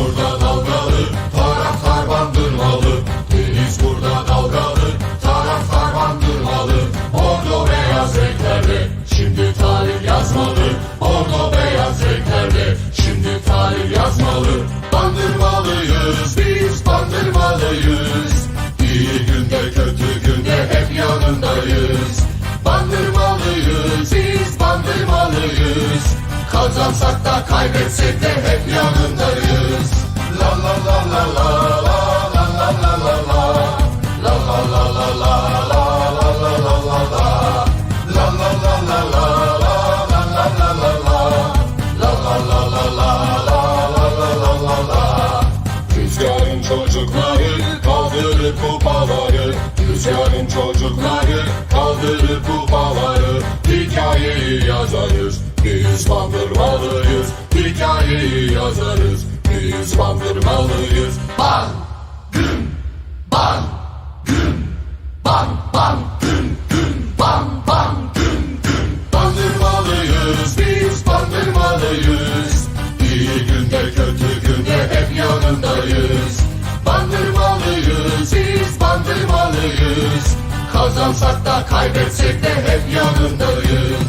burada dalgalı, taraftar bandırmalı. Deniz burada dalgalı, taraftar bandırmalı. Bordo beyaz renklerde, şimdi tarih yazmalı. Bordo beyaz renklerde, şimdi tarih yazmalı. Bandırmalıyız, biz bandırmalıyız. İyi günde kötü günde hep yanındayız. Bandırmalıyız, biz bandırmalıyız. Kazansak da kaybetsek de hep yanındayız. çocukları kaldırır kupaları. Rüzgarın çocukları kaldırır kupaları. Hikayeyi yazarız biz bandırmalıyız. Hikayeyi yazarız biz bandırmalıyız. Bak! Kazansak da kaybetsek de hep yanındayım